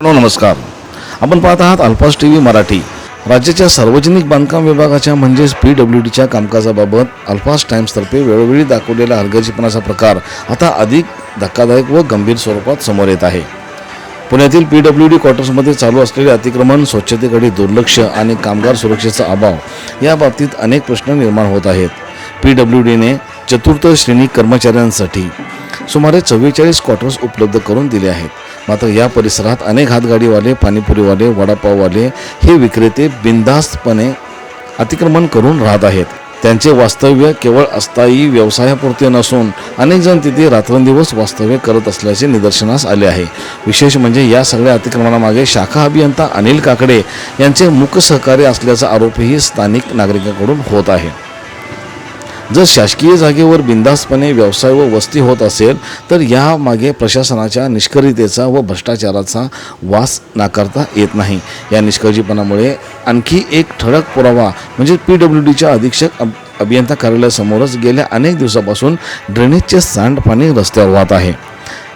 नमस्कार. आपण पाहत आहात अल्फास टी व्ही मराठी. राज्याच्या सार्वजनिक बांधकाम विभागाच्या म्हणजेच पी डब्ल्यू डीच्या कामकाजाबाबत अल्फास टाइम्सतर्फे वेळोवेळी दाखवलेला हलगर्जीपणाचा प्रकार आता अधिक धक्कादायक व गंभीर स्वरूपात समोर येत आहे. पुण्यातील पी डब्ल्यू डी क्वार्टर्समध्ये चालू असलेले अतिक्रमण स्वच्छतेकडे दुर्लक्ष आणि कामगार सुरक्षेचा अभाव या बाबतीत अनेक प्रश्न निर्माण होत आहेत. पी डब्ल्यू डीने चतुर्थ श्रेणी कर्मचाऱ्यांसाठी सुमारे चव्वेचाळीस क्वार्टर्स उपलब्ध करून दिले आहेत. मात्र या परिसरात अनेक हातगाडीवाले पाणीपुरीवाले वडापाववाले हे विक्रेते बिनधास्तपणे अतिक्रमण करून राहत आहेत. त्यांचे वास्तव्य केवळ अस्थायी व्यवसायापुरते नसून अनेक जण तिथे रात्रंदिवस वास्तव्य करत असल्याचे निदर्शनास आले आहे. विशेष म्हणजे या सगळ्या अतिक्रमणामागे शाखा अभियंता अनिल काकडे यांचे मुख सहकार्य असल्याचा आरोपही स्थानिक नागरिकांकडून होत आहे. जर शासकीय जागेवर बिंदासपणे व्यवसाय व वस्ती होत असेल तर यामागे प्रशासनाच्या निष्क्रियतेचा व भ्रष्टाचाराचा वास नाकारता येत नाही. या निष्काळजीपणामुळे आणखी एक ठळक पुरावा म्हणजे पी डब्ल्यू डीच्या अधीक्षक अब अभियंता कार्यालयासमोरच गेल्या अनेक दिवसापासून ड्रेनेजचे सांडपाणी रस्त्यावर वाहत आहे.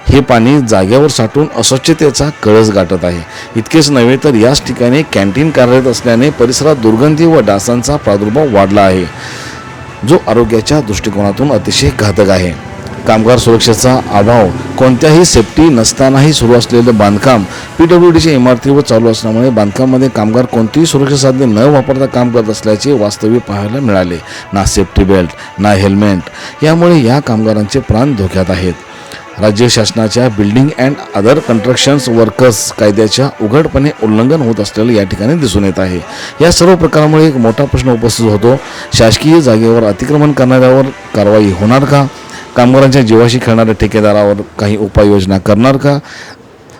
हे पाणी जागेवर साठून अस्वच्छतेचा कळस गाठत आहे. इतकेच नव्हे तर याच ठिकाणी कॅन्टीन कार्यरत असल्याने परिसरात दुर्गंधी व डासांचा प्रादुर्भाव वाढला आहे. जो आरोग्याच्या दृष्टिकोनातून अतिशय घातक आहे. कामगार सुरक्षेचा अभाव कोणत्याही सेफ्टी नसतानाही सुरू असलेलं बांधकाम पी डब्ल्यू डीच्या इमारतीवर चालू असल्यामुळे बांधकामामध्ये कामगार कोणतीही सुरक्षा साधने न वापरता काम करत असल्याचे वास्तव्य पाहायला मिळाले. ना सेफ्टी बेल्ट ना हेल्मेट यामुळे या कामगारांचे प्राण धोक्यात आहेत. राज्य शासनाच्या building and other constructions workers कायद्याच्या उघडपणे उल्लंघन होत असलेलं या ठिकाणी दिसून येत आहे. या सर्व प्रकारामुळे एक मोठा प्रश्न उपस्थित होतो. शासकीय जागेवर अतिक्रमण करणाऱ्यावर कारवाई होणार का? कामगारांच्या जीवाशी खेळणाऱ्या ठेकेदारावर काही उपाययोजना करणार का?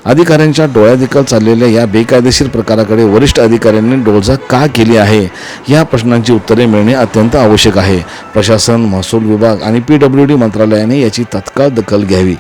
अधिकाऱ्यांच्या डोळ्यादेखल चाललेल्या या बेकायदेशीर प्रकाराकडे वरिष्ठ अधिकाऱ्यांनी डोळझाक का केली आहे? या प्रश्नांची उत्तरे मिळणे अत्यंत आवश्यक आहे. प्रशासन महसूल विभाग आणि पी डब्ल्यू डी मंत्रालयाने याची तत्काळ दखल घ्यावी.